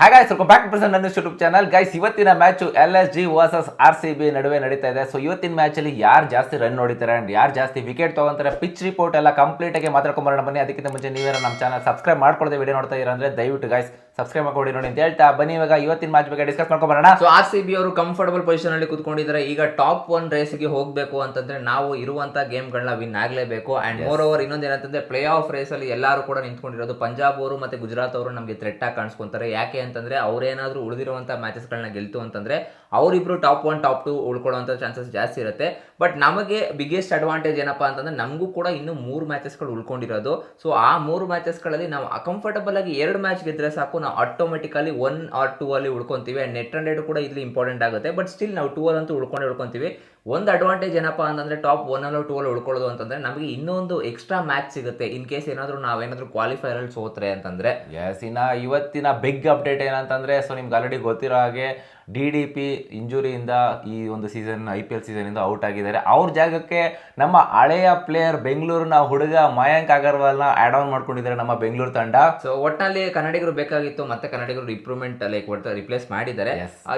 ಹಾಗಾಗಿ ಸ್ವಲ್ಪ back present ನನ್ನ ಯೂಟ್ಯೂಬ್ ಚಾನಲ್ ಗೈಸ್ ಇವತ್ತಿನ match L S G versus R C B ನಡುವೆ ನಡೀತಾ ಇದೆ. ಸೊ ಇವತ್ತಿನ ಮ್ಯಾಚಲ್ಲಿ ಯಾರು ಜಾಸ್ತಿ ರನ್ ನೋಡಿತಾರೆ ಆ್ಯಂಡ್ ಯಾರು ಜಾಸ್ತಿ ವಿಕೆಟ್ ತೊಗೊಂತಾರೆ ಪಿಚ್ ರಿಪೋರ್ಟ್ ಎಲ್ಲ ಕಂಪ್ಲೀಟಾಗಿ ಮಾತಾಡ್ಕೊಂಬರೋಣ ಬನ್ನಿ. ಅದಕ್ಕಿಂತ ಮುಂಚೆ ನೀವೇನೋ ನಮ್ಮ ಚಾನಲ್ ಸಬ್ಸ್ಕ್ರೈಬ್ ಮಾಡ್ಕೊಳ್ಳದೆ ವಿಡಿಯೋ ನೋಡ್ತಾ ಇರೋ ಅಂದರೆ ದಯವಿಟ್ಟು ಗೈಸ್ ಸಬ್ಸ್ಕ್ರೈಬ್ ಮಾಡ್ಕೊಡಿ ನೋಡಿ ಅಂತ ಹೇಳ್ತಾ ಬನ್ನಿ. ಇವಾಗ ಇವತ್ತಿನ ಮ್ಯಾಚ್ ಬಗ್ಗೆ ಡಿಸ್ಕಸ್ ಮಾಡ್ಕೊಂಬರೋಣ ಸೊ ಆರ್ ಸಿ ಬಿ ಅವರು ಕಂಫರ್ಟಬಲ್ ಪೊಸಿಷನ್ ಅಲ್ಲಿ ಕುತ್ಕೊಂಡಿದ್ದಾರೆ. ಈಗ ಟಾಪ್ ಒನ್ ರೇಸ್ಗೆ ಹೋಗಬೇಕು ಅಂತಂದ್ರೆ ನಾವು ಇರುವಂತ ಗೇಮ್ಗಳನ್ನ ವಿನ್ ಆಗಲೇಬೇಕು. ಅಂಡ್ ಮೋರ್ ಓವರ್ ಇನ್ನೊಂದು ಏನಂತಂದ್ರೆ ಪ್ಲೇ ಆಫ್ ರೇಸ್ ಅಲ್ಲಿ ಎಲ್ಲರೂ ಕೂಡ ನಿಂತ್ಕೊಂಡಿರೋದು ಪಂಜಾಬ್ ಅವರು ಮತ್ತೆ ಗುಜರಾತ್ ಅವರು ನಮಗೆ ಥ್ರೆಟ್ ಆಗಿ ಕಾಣಿಸ್ಕೊಂತಾರೆ. ಯಾಕೆ ಅಂತಂದ್ರೆ ಅವ್ರೇನಾದ್ರೂ ಉಳಿದಿರುವಂತ ಮ್ಯಾಚಸ್ ಗಳನ್ನ ಗೆಲ್ತು ಅಂತಂದ್ರೆ ಅವರಿಬ್ರು ಟಾಪ್ ಒನ್ ಟಾಪ್ ಟು ಉಳ್ಕೊಳ್ಳುವಂತ ಚಾನ್ಸಸ್ ಜಾಸ್ತಿ ಇರುತ್ತೆ. ಬಟ್ ನಮಗೆ ಬಿಗ್ಗೆಸ್ಟ್ ಅಡ್ವಾಂಟೇಜ್ ಏನಪ್ಪಾ ಅಂತಂದ್ರೆ ನಮಗೂ ಕೂಡ ಇನ್ನು ಮೂರು ಮ್ಯಾಚಸ್ಗಳು ಉಳ್ಕೊಂಡಿರೋದು. ಸೊ ಆ ಮೂರು ಮ್ಯಾಚಸ್ಗಳಲ್ಲಿ ನಾವು ಅಕಂಫರ್ಟಬಲ್ ಆಗಿ ಎರಡು ಮ್ಯಾಚ್ ಗೆದ್ರೆ ಸಾಕು. ನಾವು ಆಟೋಮೆಟಿಕಲಿ ಒನ್ ಆರ್ ಟೂ ಅಲ್ಲಿ ಉಳ್ಕೊಂತೀವಿ. ಅಂಡ್ ನೆಟ್ ಹಂಡ್ರೆಡ್ ಕೂಡ ಇಲ್ಲಿ ಇಂಪಾರ್ಟೆಂಟ್ ಆಗುತ್ತೆ. ಬಟ್ ಸ್ಟಿಲ್ ನಾವು ಟೂ ಅಂತೂ ಉಳ್ಕೊಂಡು ಉಳ್ಕೊಂತೀವಿ. ಒಂದು ಅಡ್ವಾಂಟೇಜ್ ಏನಪ್ಪ ಅಂತಂದರೆ ಟಾಪ್ ಒನ್ ಅಲ್ಲೋ ಟೂ ಅಲ್ಲಿ ಉಳ್ಕೊಳ್ಳೋದು ಅಂತಂದರೆ ನಮಗೆ ಇನ್ನೊಂದು ಎಕ್ಸ್ಟ್ರಾ ಮ್ಯಾಚ್ ಸಿಗುತ್ತೆ. ಇನ್ ಕೇಸ್ ಏನಾದರೂ ನಾವೇನಾದ್ರೂ ಕ್ವಾಲಿಫೈರಲ್ಲಿ ಸೋತ್ರೆ ಅಂತಂದರೆ. ಎಸ್ ಇನ್ನ ಇವತ್ತಿನ ಬಿಗ್ ಅಪ್ಡೇಟ್ ಏನಂತಂದರೆ ಸೊ ನಿಮ್ಗೆ ಆಲ್ರೆಡಿ ಗೊತ್ತಿರೋ ಹಾಗೆ ಡಿ ಡಿ ಪಿ ಇಂಜುರಿಯಿಂದ ಈ ಒಂದು ಸೀಸನ್ ಐ ಪಿ ಎಲ್ ಸೀಸನಿಂದ ಔಟ್ ಆಗಿದ್ದಾರೆ. ಅವ್ರ ಜಾಗಕ್ಕೆ ನಮ್ಮ ಹಳೆಯ ಪ್ಲೇಯರ್ ಬೆಂಗಳೂರಿನ ಹುಡುಗ ಮಯಾಂಕ್ ಅಗರ್ವಾಲ್ನ ಆ್ಯಡ್ ಆನ್ ಮಾಡ್ಕೊಂಡಿದ್ದಾರೆ ನಮ್ಮ ಬೆಂಗಳೂರು ತಂಡ. ಸೊ ಒಟ್ಟಿನಲ್ಲಿ ಕನ್ನಡಿಗರು ಬೇಕಾಗಿತ್ತು ಮತ್ತೆ ಕನ್ನಡಿಗರು ಇಂಪ್ರೂವ್ಮೆಂಟ್ ಲೈಕ್ ಒಟ್ಟು ರಿಪ್ಲೇಸ್ ಮಾಡಿದ್ದಾರೆ.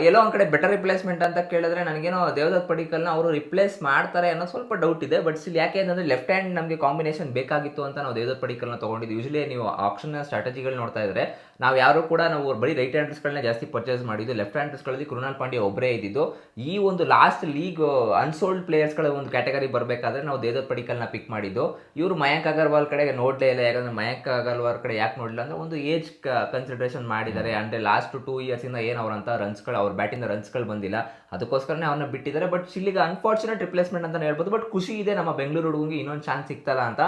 ಎಲ್ಲೋ ಒಂದು ಕಡೆ ಬೆಟರ್ ರಿಪ್ಲೇಸ್ಮೆಂಟ್ ಅಂತ ಕೇಳಿದ್ರೆ ನನಗೇನೋ ದೇವದತ್ ಪಡಿಕಲ್ನ ಅವರು ರಿಪ್ಲೇಸ್ ಮಾಡ್ತಾರೆ ಅನ್ನೋ ಸ್ವಲ್ಪ ಡೌಟ್ ಇದೆ ಬಟ್ ಸ್ಟಿಲ್ ಯಾಕೆ ಅಂತಂದರೆ ಲೆಫ್ಟ್ ಹ್ಯಾಂಡ್ ನಮಗೆ ಕಾಂಬಿನೇಷನ್ ಬೇಕಾಗಿತ್ತು ಅಂತ ನಾವು ದೇವದತ್ ಪಡಿಕಲ್ನ ತಗೊಂಡಿದ್ದು ಯೂಶಲಿ ನೀವು ಆಪ್ಷನ್ನ ಸ್ಟ್ರಾಟಜಿಗಳು ನೋಡ್ತಾ ಇದ್ರೆ ನಾವು ಯಾರು ಕೂಡ ನಾವು ಬರೀ ರೈಟ್ ಹ್ಯಾಂಡರ್ಸ್ಗಳನ್ನ ಜಾಸ್ತಿ ಪರ್ಚೇಸ್ ಮಾಡಿದ್ದು. ಲೆಫ್ಟ್ ಹ್ಯಾಂಡ್ಸ್ಗಳಲ್ಲಿ ಕೃಣಾಲ್ ಪಾಂಡ್ಯ ಒಬ್ಬರೇ ಇದ್ದಿದ್ದು. ಈ ಒಂದು ಲಾಸ್ಟ್ ಲೀಗ್ ಅನ್ಸೋಲ್ಡ್ ಪ್ಲೇಯರ್ಸ್ಗಳ ಒಂದು ಕ್ಯಾಟಗರಿ ಬರಬೇಕಾದ್ರೆ ನಾವು ದೇವದತ್ ಪಡಿಕಲ್ನ ಪಿಕ್ ಮಾಡಿದ್ದು. ಇವರು ಮಯಾಂಕ್ ಅಗರ್ವಾಲ್ ಕಡೆಗೆ ನೋಡಲೇ ಇಲ್ಲ ಯಾಕಂದ್ರೆ ಮಯಾಂಕ್ ಅಗರ್ವಾಲ್ ಕಡೆ ಯಾಕೆ ನೋಡಲಿಲ್ಲ ಅಂದರೆ ಒಂದು ಏಜ್ ಕನ್ಸಿಡರೇಷನ್ ಮಾಡಿದ್ದಾರೆ. ಅಂದರೆ ಲಾಸ್ಟ್ ಟೂ ಇಯರ್ಸಿಂದ ಏನು ಅವರಂತ ರನ್ಸ್ಗಳು ಅವ್ರ ಬ್ಯಾಟಿಂದ ರನ್ಸ್ಗಳು ಬಂದಿಲ್ಲ. ಅದಕ್ಕೋಸ್ಕರನೇ ಅವ್ರನ್ನ ಬಿಟ್ಟಿದ್ದಾರೆ ಬಟ್ ಇಲ್ಲಿಗೆ ಅನ್ಫಾರ್ಚುನೇಟ್ ರಿಪ್ಲೇಸ್ಮೆಂಟ್ ಅಂತ ಹೇಳ್ಬೋದು. ಬಟ್ ಖುಷಿ ಇದೆ ನಮ್ಮ ಬೆಂಗಳೂರು ಹುಡುಗಂಗೆ ಇನ್ನೊಂದು ಚಾನ್ಸ್ ಸಿಗ್ತಲ್ಲ ಅಂತ.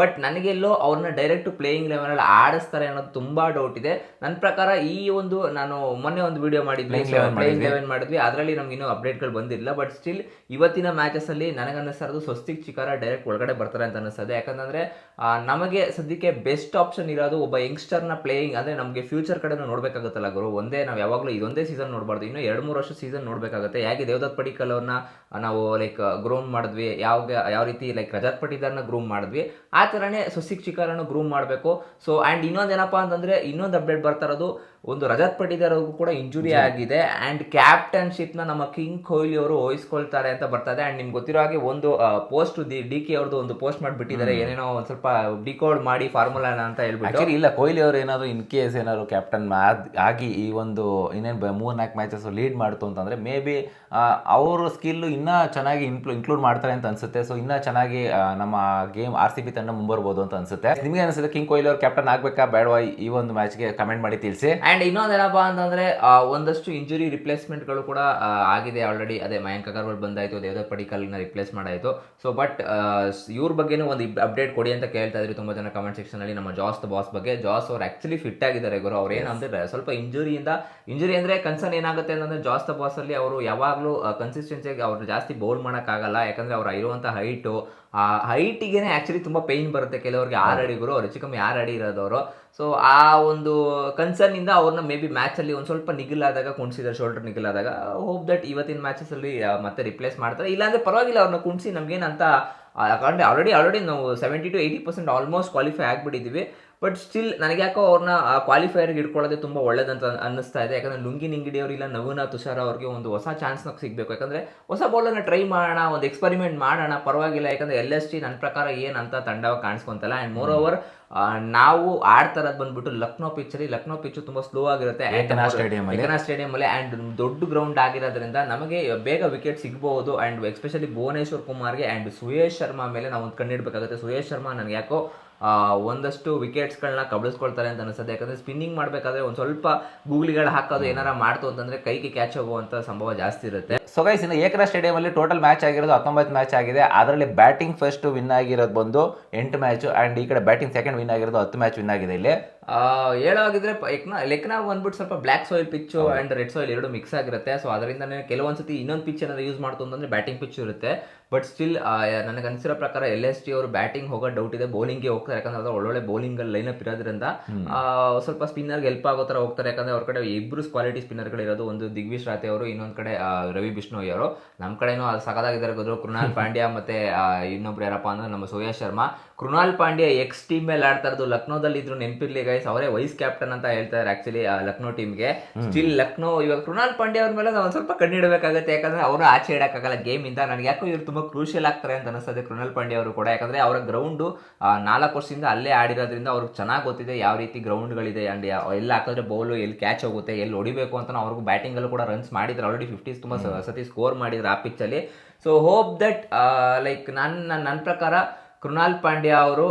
ಬಟ್ ನನಗೆಲ್ಲೋ ಅವ್ರನ್ನ ಡೈರೆಕ್ಟ್ ಪ್ಲೇಯಿಂಗ್ ಲೆವೆನಲ್ಲಿ ಆಡಿಸ್ತಾರೆ ಅನ್ನೋದು ತುಂಬಾ ಡೌಟ್ ಇದೆ. ನನ್ನ ಪ್ರಕಾರ ಈ ಒಂದು ನಾನು ಮೊನ್ನೆ ಒಂದು ವಿಡಿಯೋ ಮಾಡಿದ್ವಿ ಪ್ಲೇಯಿಂಗ್. ಲೆವೆನ್ ಮಾಡಿದ್ವಿ. ಅದರಲ್ಲಿ ನಮ್ಗೆ ಇನ್ನೂ ಅಪ್ಡೇಟ್ಗಳು ಬಂದಿರಲಿಲ್ಲ ಬಟ್ ಸ್ಟಿಲ್ ಇವತ್ತಿನ ಮ್ಯಾಚಸ್ ಅಲ್ಲಿ ನನಗೆ ಅನ್ನಿಸ್ತಾ ಇರೋದು ಸ್ವಸ್ತಿಕ್ ಚಿಕಾರ ಡೈರೆಕ್ಟ್ ಒಳಗಡೆ ಬರ್ತಾರೆ ಅಂತ ಅನ್ನಿಸ್ತದೆ. ಯಾಕಂದ್ರೆ ನಮಗೆ ಸದ್ಯಕ್ಕೆ ಬೆಸ್ಟ್ ಆಪ್ಷನ್ ಇರೋದು ಒಬ್ಬ ಯಂಗ್ಸ್ಟರ್ನ ಪ್ಲೇಯಿಂಗ್ ಅಂದ್ರೆ ನಮಗೆ ಫ್ಯೂಚರ್ ಕಡೆ ನೋಡಬೇಕಾಗುತ್ತಲ್ಲ ಗುರು. ಒಂದೇ ನಾವು ಯಾವಾಗಲೂ ಇದೊಂದೇ ಸೀಸನ್ ನೋಡಬಾರ್ದು. ಇನ್ನೂ ಎರಡು ಮೂರು ವರ್ಷ ಸೀಸನ್ ನೋಡಬೇಕಾಗುತ್ತೆ. ಹೇಗೆ ದೇವದತ್ ಪಡಿಕಲ್ ಅವ್ರನ್ನ ನಾವು ಲೈಕ್ ಗ್ರೂಮ್ ಮಾಡಿದ್ವಿ. ಯಾವ ಯಾವ ರೀತಿ ಲೈಕ್ ರಜಾತ್ ಪಟಿದಾರ್ನ ಗ್ರೂಮ್ ಮಾಡಿದ್ವಿ. ಆ ಥರನೇ ಸ್ವಸ್ತಿಕ್ ಚಿಕಾರನ್ನು ಗ್ರೂಮ್ ಮಾಡಬೇಕು. ಸೊ ಆ್ಯಂಡ್ ಇನ್ನೊಂದೇನಪ್ಪ ಅಂತಂದರೆ ಇನ್ನೊಂದು ಅಪ್ಡೇಟ್ ಬರ್ತಾ ಇರೋದು ಒಂದು ರಜತ್ ಪಟಿದಾರ್ ಅವ್ರಿಗೂ ಕೂಡ ಇಂಜುರಿ ಆಗಿದೆ. ಆ್ಯಂಡ್ ಕ್ಯಾಪ್ಟನ್ಶಿಪ್ನ ನಮ್ಮ ಕಿಂಗ್ ಕೊಹ್ಲಿ ಅವರು ವಹಿಸ್ಕೊಳ್ತಾರೆ ಅಂತ ಬರ್ತದೆ. ಆ್ಯಂಡ್ ನಿಮ್ಗೆ ಗೊತ್ತಿರೋ ಹಾಗೆ ಒಂದು ಪೋಸ್ಟ್ ದಿ ಡಿ ಕೆ ಅವ್ರದ್ದು ಒಂದು ಪೋಸ್ಟ್ ಮಾಡಿಬಿಟ್ಟಿದ್ದಾರೆ. ಏನೇನೋ ಒಂದು ಸ್ವಲ್ಪ ಡಿಕೋಡ್ ಮಾಡಿ ಫಾರ್ಮುಲಾ ಅಂತ ಹೇಳ್ಬಿಟ್ಟು. ಇಲ್ಲ ಕೊಹ್ಲಿ ಅವರು ಏನಾದ್ರು ಇನ್ ಕೇಸ್ ಏನಾದ್ರು ಕ್ಯಾಪ್ಟನ್ ಆಗಿ ಈ ಒಂದು ಇನ್ನೇನು ಮೂರ್ ನಾಲ್ಕು ಮ್ಯಾಚಸ್ ಲೀಡ್ ಮಾಡ್ತು ಅಂತಂದ್ರೆ ಮೇ ಬಿ ಅವ್ರ ಸ್ಕಿಲ್ ಇನ್ನೂ ಚೆನ್ನಾಗಿ ಇನ್ಕ್ಲೂ ಇನ್ಕ್ಲೂಡ್ ಮಾಡ್ತಾರೆ ಅಂತ ಅನ್ಸುತ್ತೆ. ಸೊ ಇನ್ನೂ ಚೆನ್ನಾಗಿ ನಮ್ಮ ಗೇಮ್ ಆರ್ ಸಿ ಬಿ ತಂಡ ಮುಂಬರ್ಬೋದು ಅಂತ ಅನ್ಸುತ್ತೆ. ನಿಮಗೆ ಅನಿಸುತ್ತೆ ಕಿಂಗ್ ಕೊಹ್ಲಿ ಅವರು ಕ್ಯಾಪ್ಟನ್ ಆಗ್ಬೇಕಾ ಬೇಡವಾ ಈ ಒಂದು ಮ್ಯಾಚ್ಗೆ ಕಮೆಂಟ್ ಮಾಡಿ ತಿಳಿಸಿ. ಆ್ಯಂಡ್ ಇನ್ನೊಂದೇನಪ್ಪ ಅಂತಂದ್ರೆ ಅಂತಂದರೆ ಒಂದಷ್ಟು ಇಂಜುರಿ ರಿಪ್ಲೇಸ್ಮೆಂಟ್ಗಳು ಕೂಡ ಆಗಿದೆ ಆಲ್ರೆಡಿ ಅದೇ ಮಯಾಂಕ್ ಅಗರ್ವಾಲ್ ಬಂದಾಯಿತು ದೇವದತ್ ಪಡಿಕಲ್ನ ರಿಪ್ಲೇಸ್ ಮಾಡಾಯಿತು. ಸೊ ಬಟ್ ಇವ್ರ ಬಗ್ಗೆನೂ ಒಂದು ಅಪ್ಡೇಟ್ ಕೊಡಿ ಅಂತ ಕೇಳ್ತಾ ಇದ್ರು ತುಂಬ ಜನ ಕಮೆಂಟ್ ಸೆಕ್ಷನಲ್ಲಿ ನಮ್ಮ ಜಾಸ್ ದ ಬಾಸ್ ಬಗ್ಗೆ. ಜಾಸ್ ಅವ್ರು ಆ್ಯಕ್ಚುಲಿ ಫಿಟ್ ಆಗಿದ್ದಾರೆ ಗುರು. ಅವ್ರು ಏನಂದ್ರೆ ಸ್ವಲ್ಪ ಇಂಜುರಿಯಿಂದ ಇಂಜುರಿ ಅಂದರೆ ಕನ್ಸರ್ನ್ ಏನಾಗುತ್ತೆ ಅಂತಂದರೆ ಜಾಸ್ ದ ಬಾಸ್ ಅಲ್ಲಿ ಅವರು ಯಾವಾಗಲೂ ಕನ್ಸಿಸ್ಟೆನ್ಸಿಯಾಗಿ ಅವ್ರು ಜಾಸ್ತಿ ಬೌಲ್ ಮಾಡೋಕ್ಕಾಗಲ್ಲ ಯಾಕಂದರೆ ಅವ್ರು ಇರುವಂಥ ಹೈಟು ಆ ಹೈಟಿಗೆ ಆ್ಯಕ್ಚುಲಿ ತುಂಬ ಪೇಯ್ನ್ ಬರುತ್ತೆ. ಕೆಲವರಿಗೆ ಆರು ಅಡಿಗರು ಅವ್ರು ಹೆಚ್ಚು ಕಮ್ಮಿ ಆರು ಅಡಿ ಇರೋದವರು. ಸೊ ಆ ಒಂದು ಕನ್ಸರ್ನಿಂದ ಅವ್ರನ್ನ ಮೇ ಬಿ ಮ್ಯಾಚಲ್ಲಿ ಒಂದು ಸ್ವಲ್ಪ ನಿಗಿಲಾದಾಗ ಕುಣಿಸಿದ್ದಾರೆ ಶೋಲ್ಡರ್ ನಿಗಿಲಾದಾಗ ಹೋಪ್ ದಟ್ ಇವತ್ತಿನ ಮ್ಯಾಚಸಲ್ಲಿ ಮತ್ತೆ ರಿಪ್ಲೇಸ್ ಮಾಡ್ತಾರೆ. ಇಲ್ಲಾಂದರೆ ಪರವಾಗಿಲ್ಲ ಅವ್ರನ್ನ ಕುಣಿಸಿ ನಮಗೇನಂತ ಯಾಕಂದರೆ ಆಲ್ರೆಡಿ ಆಲ್ರೆಡಿ ನಾವು seventy two eighty percent almost qualify ಆಗಿಬಿಟ್ಟಿದ್ದೀವಿ but still ನನಗೆ ಯಾಕೋ ಅವ್ರನ್ನ ಕ್ವಾಲಿಫೈಯರ್ಗೆ ಹಿಡ್ಕೊಳ್ಳೋದೇ ತುಂಬ ಒಳ್ಳೇದಂತ ಅನ್ನಿಸ್ತಾ ಇದೆ. ಯಾಕಂದ್ರೆ ಲುಂಗಿ ನಿಂಗಿಡಿ ಅವರಿಲ್ಲ ನವೀನ ತುಷಾರ ಅವ್ರಿಗೆ ಒಂದು ಹೊಸ ಚಾನ್ಸ್ನ ಸಿಗಬೇಕು. ಯಾಕಂದರೆ ಹೊಸ ಬೌಲರ್ನ ಟ್ರೈ ಮಾಡೋಣ, ಒಂದು ಎಕ್ಸ್ಪರಿಮೆಂಟ್ ಮಾಡೋಣ, ಪರವಾಗಿಲ್ಲ. ಯಾಕಂದರೆ ಎಲ್ ಎಸ್ ಟಿ ನನ್ನ ಪ್ರಕಾರ ಏನಂತ ತಂಡವಾಗಿ ಕಾಣಿಸ್ಕೊಂತಲ್ಲ. ಆ್ಯಂಡ್ ಮೋರ್ ಓವರ್ ನಾವು ಆಡ್ತಾ ಇರೋದು ಬಂದ್ಬಿಟ್ಟು ಲಕ್ನೋ ಪಿಚ್ಚಲ್ಲಿ ಲಕ್ನೋ ಪಿಚ್ ತುಂಬಾ ಸ್ಲೋ ಆಗಿರುತ್ತೆ. ಅಲ್ಲಿ. ಏಕನಾ ಸ್ಟೇಡಿಯಂ ಅಲ್ಲಿ ಅಂಡ್ ದೊಡ್ಡ ಗ್ರೌಂಡ್ ಆಗಿರೋದ್ರಿಂದ ನಮಗೆ ಬೇಗ ವಿಕೆಟ್ ಸಿಗಬಹುದು ಅಂಡ್ ಎಸ್ಪೆಷಲಿ ಭುವನೇಶ್ವರ್ ಕುಮಾರ್ಗೆ ಅಂಡ್ ಸುಯೇಶ್ ಶರ್ಮಾ ಮೇಲೆ ನಾವು ಒಂದು ಕಣ್ಣಿಡ್ಬೇಕಾಗುತ್ತೆ ಸುಯೇಶ್ ಶರ್ಮಾ ನನಗೆ ಯಾಕೋ ಒಂದಷ್ಟು ವಿಕೆಟ್ಸ್ಗಳನ್ನ ಕಬಳಿಸ್ಕೊಳ್ತಾರೆ ಅಂತ ಅನಿಸುತ್ತೆ. ಯಾಕಂದ್ರೆ ಸ್ಪಿನ್ನಿಂಗ್ ಮಾಡಬೇಕಾದ್ರೆ ಒಂದು ಸ್ವಲ್ಪ ಗೂಗ್ಲಿಗಳು ಹಾಕೋದು ಏನಾರ ಮಾಡ್ತು ಅಂತಂದ್ರೆ ಕೈಗೆ ಕ್ಯಾಚ್ ಹೋಗುವಂತ ಸಂಭವ ಜಾಸ್ತಿ ಇರುತ್ತೆ. ಸೊ ಗೈಸ್ ಇನ್ನು ಏಕರಾ ಸ್ಟೇಡಿಯಂ ಅಲ್ಲಿ ಟೋಟಲ್ ಮ್ಯಾಚ್ ಆಗಿರೋದು ಹತ್ತೊಂಬತ್ತು ಮ್ಯಾಚ್ ಆಗಿದೆ. ಅದರಲ್ಲಿ ಬ್ಯಾಟಿಂಗ್ ಫಸ್ಟ್ ವಿನ್ ಆಗಿರೋದು ಬಂದು ಎಂಟು ಮ್ಯಾಚ್ ಅಂಡ್ ಈ ಕಡೆ ಬ್ಯಾಟಿಂಗ್ ಸೆಕೆಂಡ್ ವಿನ್ ಆಗಿರೋದು ಹತ್ತು ಮ್ಯಾಚ್ ವಿನ್ ಆಗಿದೆ ಇಲ್ಲಿ. ಆ, ಹೇಳೋಗಿದ್ರೆ ಎಕ್ನಾ ಲೆಕ್ನಾ ಬಂದ್ಬಿಟ್ಟು ಸ್ವಲ್ಪ black soil pitch and red soil ಎರಡು ಮಿಕ್ಸ್ ಆಗಿರುತ್ತೆ. ಸೊ ಅದರಿಂದನೇ ಕೆಲವೊಂದ್ಸತಿ ಇನ್ನೊಂದು ಪಿಚ್ ಏನಾದ್ರು ಯೂಸ್ ಮಾಡ್ತು ಅಂತಂದ್ರೆ ಬ್ಯಾಟಿಂಗ್ ಪಿಚ್ ಇರುತ್ತೆ. ಬಟ್ ಸ್ಟಿಲ್ ನನಗೆ ಅನಿಸಿರೋ ಪ್ರಕಾರ ಎಲ್ ಎಸ್ ಟಿ ಅವರು ಬ್ಯಾಟಿಂಗ್ ಹೋಗೋ ಡೌಟ್ ಇದೆ. ಬೌಲಿಂಗ್ಗೆ ಹೋಗ್ತಾರೆ. ಯಾಕಂದ್ರೆ ಅದು ಒಳ್ಳೊಳ್ಳೆ ಬೌಲಿಂಗ್ ಲೈನಪ್ ಇರೋದ್ರಿಂದ ಆ, ಸ್ವಲ್ಪ ಸ್ಪಿನ್ನರ್ಗೆ ಹೆಲ್ಪ್ ಆಗೋ ಥರ ಹೋಗ್ತಾರೆ. ಯಾಕಂದ್ರೆ ಅವ್ರ ಕಡೆ ಇಬ್ಬರು ಕ್ವಾಲಿಟಿ ಸ್ಪಿನ್ನರ್ಗಳು ಇರೋದು ಒಂದು ದಿಗ್ವಿಶ್ ರಾತೆ ಅವರು ಇನ್ನೊಂದು ಕಡೆ ರವಿ ಬಿಷ್ಣೋಯ್ ಅವರು. ನಮ್ಮ ಕಡೆನೂ ಅದು ಸಖತ್ತಾಗಿದ್ದಾರೆ ಗೊತ್ತು ಕೃಣಾಲ್ ಪಾಂಡ್ಯ ಮತ್ತೆ ಇನ್ನೊಬ್ರು ಯಾರಪ್ಪ ಅಂದ್ರೆ ನಮ್ಮ soya Sharma. Krunal Pandya ex team ಮೇಲೆ ಆಡ್ತಾ ಇರೋದು ಲಕ್ನೋದಲ್ಲಿ ಇದ್ರು ನೆನಪಿರ್ಲಿ ಗೈಸ್ ಅವರೇ ವೈಸ್ ಕ್ಯಾಪ್ಟನ್ ಅಂತ ಹೇಳ್ತಾರೆ ಆಕ್ಚುಲಿ ಲಕ್ನೋ ಟೀಮ್ಗೆ ಸ್ಟಿಲ್ ಲಕ್ನೋ ಇವಾಗ ಕೃಣಾಲ್ ಪಾಂಡ್ಯ ಅವ್ರ ಮೇಲೆ ನಾವು ಸ್ವಲ್ಪ ಕಣ್ಣಿಡಬೇಕಾಗುತ್ತೆ ಯಾಕಂದ್ರೆ ಅವರು ಆಚೆ ಇಡಕ್ಕಾಗಲ್ಲ ಗೇಮ್ ಇಂದ. ನನಗೆ ಯಾಕೋ ಇವ್ರು ತುಂಬಾ ಕ್ರೂಷಿಯಲ್ ಆಗ್ತಾರೆ ಅಂತ ಅನಿಸ್ತದೆ ಕೃಣಲ್ ಪಾಂಡೆ ಅವರು ಕೂಡ. ಯಾಕಂದರೆ ಅವರ ಗ್ರೌಂಡು ನಾಲ್ಕು ವರ್ಷದಿಂದ ಅಲ್ಲೇ ಆಡಿರೋದ್ರಿಂದ ಅವ್ರಿಗೆ ಚೆನ್ನಾಗಿ ಗೊತ್ತಿದೆ ಯಾವ ರೀತಿ ಗ್ರೌಂಡ್ಗಳಿದೆ ಆ್ಯಂಡ್ ಎಲ್ಲಿ ಹಾಕಿದ್ರೆ ಬೌಲು ಎಲ್ಲಿ ಕ್ಯಾಚ್ ಹೋಗುತ್ತೆ ಎಲ್ಲಿ ಹೊಡಿಬೇಕು ಅಂತ ಅವ್ರಿಗೂ ಬ್ಯಾಟಿಂಗಲ್ಲೂ ಕೂಡ ರನ್ಸ್ ಮಾಡಿದ್ರು. ಆಲ್ರೆಡಿ ಫಿಫ್ಟೀಸ್ ತುಂಬ ಸತಿ ಸ್ಕೋರ್ ಮಾಡಿದ್ರು ಆ ಪಿಚ್ಚಲ್ಲಿ ಅಲ್ಲಿ. ಸೊ ಹೋಪ್ ದಟ್ ಲೈಕ್ ನನ್ನ ನನ್ನ ಪ್ರಕಾರ ಕೃಣಾಲ್ ಪಾಂಡ್ಯ ಅವರು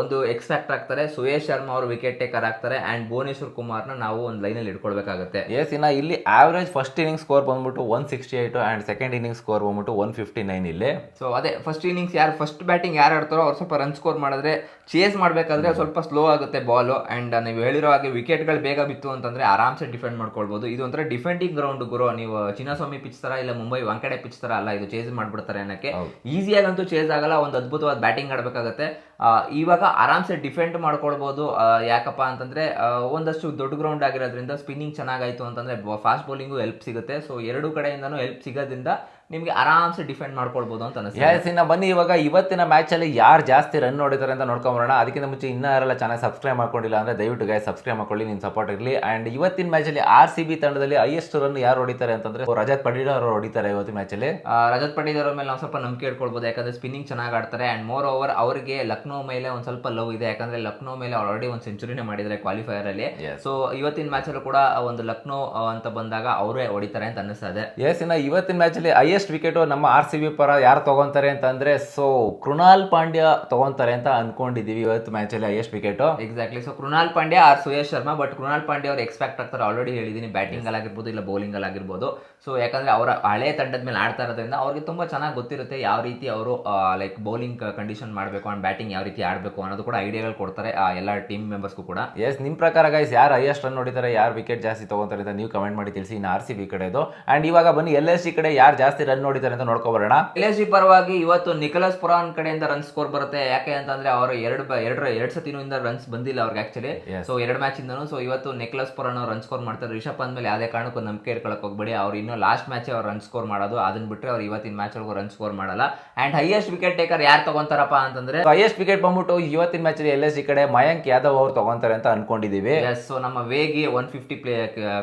ಒಂದು ಎಕ್ಸ್ಟ್ರಾಕ್ಟ್ ಆಗ್ತಾರೆ. ಸುಯೇಶ್ ಶರ್ಮಾ ಅವರು ವಿಕೆಟ್ ಟೇಕರ್ ಆಗ್ತಾರೆ. ಅಂಡ್ ಭುವನೇಶ್ವರ್ ಕುಮಾರ್ನ ನಾವು ಒಂದು ಲೈನಲ್ಲಿ ಇಟ್ಕೊಳ್ಬೇಕಾಗುತ್ತೆ. ಎಸ್ ಇನ್ನ ಇಲ್ಲಿ ಆವರೇಜ್ ಫಸ್ಟ್ ಇನಿಂಗ್ ಸ್ಕೋರ್ ಬಂದ್ಬಿಟ್ಟು one sixty eight and second inning score ಬಂದ್ಬಿಟ್ಟು ಒನ್ ಫಿಫ್ಟಿ ನೈನ್ ಇಲ್ಲಿ. ಸೊ ಅದೇ ಫಸ್ಟ್ ಇನಿಂಗ್ಸ್ ಯಾರು ಫಸ್ಟ್ ಬ್ಯಾಟಿಂಗ್ ಯಾರು ಆಡ್ತಾರೋ ಅವ್ರು ಸ್ವಲ್ಪ ರನ್ ಸ್ಕೋರ್ ಮಾಡಿದ್ರೆ ಚೇಸ್ ಮಾಡಬೇಕಾದ್ರೆ ಸ್ವಲ್ಪ ಸ್ಲೋ ಆಗುತ್ತೆ ಬಾಲು ಆ್ಯಂಡ್ ನೀವು ಹೇಳಿರೋ ಹಾಗೆ ವಿಕೆಟ್ಗಳು ಬೇಗ ಬಿತ್ತು ಅಂತಂದರೆ ಆರಾಮ್ಸೆ ಡಿಫೆಂಡ್ ಮಾಡ್ಕೊಳ್ಬೋದು. ಇದು ಒಂಥರ ಡಿಫೆಂಡಿಂಗ್ ಗ್ರೌಂಡ್ ಗುರು. ನೀವು ಚಿನ್ನಸ್ವಾಮಿ ಪಿಚ್ ತರ ಇಲ್ಲ ಮುಂಬೈ ವಾಂಕಡೆ ಪಿಚ್ ತರ ಅಲ್ಲ ಇದು ಚೇಸ್ ಮಾಡಿಬಿಡ್ತಾರೆ ಅನ್ನೋಕ್ಕೆ. ಈಸಿಯಾಗಂತೂ ಚೇಸ್ ಆಗಲ್ಲ. ಒಂದು ಅದ್ಭುತವಾದ ಬ್ಯಾಟಿಂಗ್ ಆಡಬೇಕಾಗತ್ತೆ. ಇವಾಗ ಆರಾಮ್ಸೆ ಡಿಫೆಂಡ್ ಮಾಡ್ಕೊಳ್ಬೋದು. ಯಾಕಪ್ಪ ಅಂತಂದ್ರೆ ಒಂದಷ್ಟು ದೊಡ್ಡ ಗ್ರೌಂಡ್ ಆಗಿರೋದ್ರಿಂದ ಸ್ಪಿನ್ನಿಂಗ್ ಚೆನ್ನಾಗಾಯಿತು ಅಂತಂದ್ರೆ, ಫಾಸ್ಟ್ ಬೌಲಿಂಗು ಹೆಲ್ಪ್ ಸಿಗುತ್ತೆ. ಸೊ, ಎರಡು ಕಡೆಯಿಂದನೂ ಹೆಲ್ಪ್ ಸಿಗೋದ್ರಿಂದ ನಿಮ್ಗೆ ಆರಾಮ್ಸೆ ಡಿಫೆಂಡ್ ಮಾಡ್ಕೊಳ್ಬೋದು ಅಂತ ಅನಿಸ್ತದೆ. ಎಸ್ ಇನ್ನ ಬನ್ನಿ ಇವಾಗ ಇವತ್ತಿನ ಮ್ಯಾಚಲ್ಲಿ ಯಾರು ಜಾಸ್ತಿ ರನ್ ನೋಡಿದ್ದಾರೆ ಅಂತ ನೋಡ್ಕೊಂಬರೋಣ ಅದಕ್ಕಿಂತ ಮುಂಚೆ ಇನ್ನೂ ಯಾರೆಲ್ಲ ಚೆನ್ನಾಗಿ ಸಬ್ಸ್ಕ್ರೈಬ್ ಮಾಡ್ಕೊಂಡಿಲ್ಲ ಅಂದ್ರೆ ದಯವಿಟ್ಟು ಗಾಯ ಸಬ್ಸ್ಕ್ರೈಬ್ ಮಾಡ್ಕೊಳ್ಳಿ ನಿಮ್ಮ ಸಪೋರ್ಟ್ ಇರಲಿ. ಆ್ಯಂಡ್ ಇವತ್ತಿನ ಮ್ಯಾಚಲ್ಲಿ ಆರ್ ಸಿ ಬಿ ತಂಡದಲ್ಲಿ ಹೈಯೆಸ್ಟ್ ರನ್ ಯಾರು ಹೊಡಿತಾರೆ ಅಂತಂದರೆ ರಜತ್ ಪಡೀಡರ್ ಅವರು ಹೊಡಿತಾರೆ ಇವತ್ತಿನ ಮ್ಯಾಚಲ್ಲಿ ರಜತ್ ಪಟೇಲ್ ಮೇಲೆ ನಾವು ಸ್ವಲ್ಪ ನಂಬಿಕೆ ಇಟ್ಕೊಳ್ಬೋದು. ಯಾಕಂದರೆ ಸ್ಪಿನ್ನಿಂಗ್ ಚೆನ್ನಾಗಿ ಆಡ್ತಾರೆ. ಆ್ಯಂಡ್ ಮೋರ್ ಓವರ್ ಅವರಿಗೆ ಲಕ್ನೋ ಮೇಲೆ ಒಂದು ಸ್ವಲ್ಪ ಲವ್ ಇದೆ. ಯಾಕಂದರೆ ಲಕ್ನೋ ಮೇಲೆ ಆಲ್ರೆಡಿ ಒಂದು ಸೆಂಚುರಿನೇ ಮಾಡಿದ್ದಾರೆ ಕ್ವಾಲಿಫೈಯರ್ ಅಲ್ಲಿ. Yes. ಸೊ ಇವತ್ತಿನ ಮ್ಯಾಚಲ್ಲೂ ಕೂಡ ಒಂದು ಲಕ್ನೋ ಅಂತ ಬಂದಾಗ ಅವರೇ ಹೊಡಿತಾರೆ ಅಂತ ಅನ್ನಿಸ್ತದೆ ಎಸ್ ಇನ್ನು ಇವತ್ತಿನ ಮ್ಯಾಚ್ ಅಲ್ಲಿ ಹೈಯೆಸ್ಟ್ ವಿಕೆಟು ನಮ್ಮ ಆರ್ ಸಿ ಬಿ ಪರ ಯಾರು ತಗೊಂತಾರೆ ಅಂತಂದ್ರೆ ಸೊ ಕೃಣಾಲ್ ಪಾಂಡ್ಯ ತಗೊಂತಾರೆ ಅಂತ ಅನ್ಕೊಂಡಿದೀವಿ ಇವತ್ತು ಮ್ಯಾಚಲ್ಲಿ highest wicket exactly so Krunal Pandya or Suyash Sharma but Krunal Pandya ಅವ್ರು ಎಕ್ಸ್ಪೆಕ್ಟ್ ಆಗ್ತಾರೆ. ಆಲ್ರೆಡಿ ಹೇಳಿದ್ದೀನಿ ಬ್ಯಾಟಿಂಗ್ ಅಲ್ಲಿ ಆಗಿರ್ಬೋದು ಇಲ್ಲ ಬೌಲಿಂಗ್ ಆಗಿರ್ಬೋದು ಸೊ ಯಾಕಂದ್ರೆ ಅವರ ಹಳೆ ತಂಡದ ಮೇಲೆ ಆಡ್ತಾ ಇರೋದ್ರಿಂದ ಅವ್ರಿಗೆ ತುಂಬಾ ಚೆನ್ನಾಗಿ ಗೊತ್ತಿರುತ್ತೆ ಯಾವ ರೀತಿ ಅವರು ಲೈಕ್ ಬೌಲಿಂಗ್ ಕಂಡೀಷನ್ ಮಾಡಬೇಕು ಅಂಡ್ ಬ್ಯಾಟಿಂಗ್ ಯಾವ ರೀತಿ ಆಡಬೇಕು ಅನ್ನೋದು ಕೂಡ ಐಡಿಯಾಗಳು ಕೊಡ್ತಾರೆ ಆ ಎಲ್ಲ ಟೀಮ್ ಮೆಂಬರ್ಸ್ಗೂ ಕೂಡ. ಎಸ್ ನಿಮ್ಮ ಪ್ರಕಾರ ಗೈಸ್ ಯಾರು ಹೈಯೆಸ್ಟ್ ರನ್ ನೋಡಿದ್ದಾರೆ ಯಾರು ವಿಕೆಟ್ ಜಾಸ್ತಿ ತಗೊಂತಾರೆ ಅಂತ ನೀವು ಕಮೆಂಟ್ ಮಾಡಿ ತಿಳಿಸಿ. ಇನ್ನು ಆರ್ ಸಿ ಬಿ ಕಡೆದು. ಅಂಡ್ ಇವಾಗ ಬನ್ನಿ ಎಲ್ ಎಸ್ ಸಿ ಕಡೆ ಯಾರು ಜಾಸ್ತಿ ರನ್ ನೋಡಿದ್ದಾರೆ ಅಂತ ನೋಡ್ಕೊಬರೋಣ ಎಲ್ ಎಸ್ ಪರವಾಗಿ ಇವತ್ತು ನಿಖಲಸ್ ಪುರಾನ್ ಕಡೆಯಿಂದ ರನ್ ಸ್ಕೋರ್ ಬರುತ್ತೆ. ಯಾಕೆ ಅಂತಂದ್ರೆ ಅವರು ಎರಡು ಎರಡು ಎರಡು ಸತಿನಿಂದ ರನ್ಸ್ ಬಂದಿಲ್ಲ ಅವ್ರಿಗೆ ಆಕ್ಚುಲಿ. ಸೊ ಎರಡು ಮ್ಯಾಚ್ ಇಂದನು ಸೊ ಇವತ್ತು ನಿಖಲಸ್ ಪುರಾನ್ ಅವ್ರು ರನ್ ಸ್ಕೋರ್ ಮಾಡ್ತಾರೆ. ರಿಷಬ್ ಪಂತ್ ಮೇಲೆ ಯಾವುದೇ ಕಾರಣಕ್ಕೂ ನಂಬಿಕೆ ಇಟ್ಕೊಳಕ್ ಹೋಗ್ಬೇಡಿ. ಅವ್ರು ಇನ್ನೂ ಲಾಸ್ಟ್ ಮ್ಯಾಚ್ ಅವ್ರು ರನ್ ಸ್ಕೋರ್ ಮಾಡೋದು. ಅದನ್ನ ಬಿಟ್ಟರೆ ಅವ್ರು ಇವತ್ತಿನ ಮ್ಯಾಚ್ ಒಳಗೂ ರನ್ ಸ್ಕೋರ್ ಮಾಡಲ್ಲ. ಅಂಡ್ ಹೈಯೆಸ್ಟ್ ವಿಕೆಟ್ ಟೇಕರ್ ಯಾರು ತಗೊಂತಾರಪ್ಪ ಅಂತಂದ್ರೆ? ಹೈಯೆಸ್ಟ್ ವಿಕೆಟ್ ಬಂದ್ಬಿಟ್ಟು ಇವತ್ತಿನ ಮ್ಯಾಚ್ ಎಲ್ ಎಸ್ ಕಡೆ ಮಯಾಂಕ್ ಯಾದವ್ ಅವ್ರು ತಗೊಂತಾರೆ ಅಂತ ಅನ್ಕೊಂಡಿದೀವಿ. ಎಸ್ ಸೊ ನಮ್ಮ ವೇಗಿ ಒನ್ ಫಿಫ್ಟಿ ಪ್ಲೇ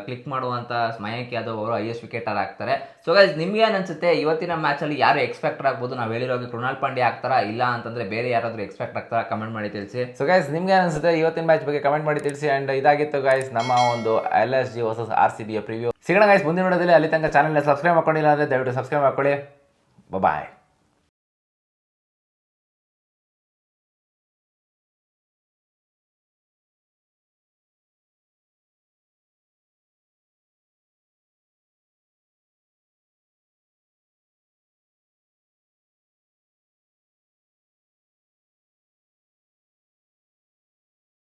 ಕ್ಲಿಕ್ ಮಾಡುವಂತ ಮಯಾಂಕ್ ಯಾದವ್ ಅವರು ಹೈಯೆಸ್ಟ್ ವಿಕೆಟರ್ ಆಗ್ತಾರೆ ಸೊ ಗೈಸ್ ನಿಮ್ಗೆ ಏನ್ ಅನ್ಸುತ್ತೆ. ಇವತ್ತಿನ ಮ್ಯಾಚ್ ಅಲ್ಲಿ ಯಾರು ಎಕ್ಸ್ಪೆಕ್ಟ್ ಆಗ್ಬೋದು? ನಾವು ಹೇಳಿರೋ ಹಾಗೆ ಕೃಣಾಲ್ ಪಾಂಡೆ ಆಗ್ತಾರಾ? ಇಲ್ಲ ಅಂತಂದ್ರೆ ಬೇರೆ ಯಾರಾದ್ರೂ ಎಕ್ಸ್ಪೆಕ್ಟ್ ಆಗ್ತಾರಾ? ಕಮೆಂಟ್ ಮಾಡಿ ತಿಳಿಸಿ. ಸೊ ಗೈಸ್ ನಿಮ್ಗೆ ಅನ್ಸುತ್ತೆ ಇವತ್ತಿನ ಮ್ಯಾಚ್ ಬಗ್ಗೆ ಕಮೆಂಟ್ ಮಾಡಿ ತಿಳಿಸಿ ಅಂಡ್ ಇದಾಗಿತ್ತು ಗೈಸ್ ನಮ್ಮ ಒಂದು L S G versus R C ಬಿಯ preview ಸಿಗೋಣ ಗೈಸ್ ಮುಂದಿನ ನೋಡೋದಲ್ಲಿ ಅಲ್ಲಿ ತನಕ ಚಾನಲ್ನ ಸಬ್ಸ್ಕ್ರೈಬ್ ಮಾಡ್ಕೊಂಡಿಲ್ಲ ಅಂದ್ರೆ ದಯವಿಟ್ಟು ಸಬ್ಸ್ಕ್ರೈಬ್ ಮಾಡ್ಕೊಳ್ಳಿ. ಬಾಯ್